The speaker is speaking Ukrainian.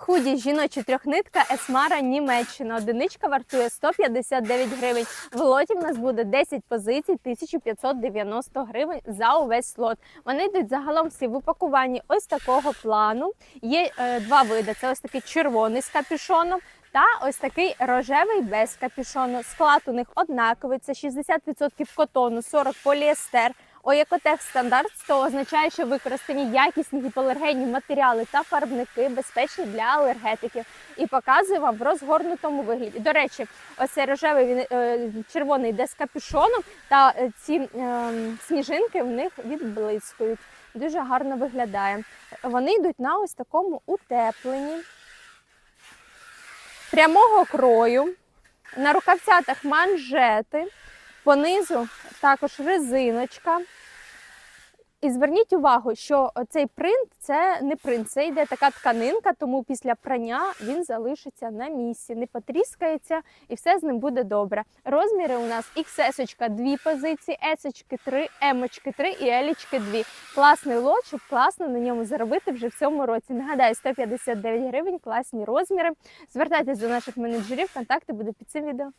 Худі жіночі трьохнитка Есмара Німеччина. Одиничка вартує 159 гривень. В лоті в нас буде 10 позицій, 1590 гривень за увесь лот. Вони йдуть загалом всі в упакуванні ось такого плану. Є е, два види: це ось такий червоний з капюшоном. Та ось такий рожевий без капюшону. Склад у них однаковий. Це 60% котону, 40 поліестер. ОЕКОТЕХ стандарт то означає, що використані якісні гіпоалергенні матеріали та фарбники безпечні для алергетиків. І показую вам в розгорнутому вигляді. До речі, ось цей рожевий він е, червоний йде з капюшоном, та е, ці е, сніжинки в них відблискують. Дуже гарно виглядає. Вони йдуть на ось такому утепленні прямого крою. На рукавцятах манжети, понизу також резиночка. І зверніть увагу, що цей принт це не принт, це йде така тканинка, тому після прання він залишиться на місці, не потріскається і все з ним буде добре. Розміри у нас XS дві позиції, S 3, M 3 і L 2. Класний лот, класно на ньому заробити вже в цьому році. Нагадаю, 159 гривень, класні розміри. Звертайтесь до наших менеджерів, контакти будуть під цим відео.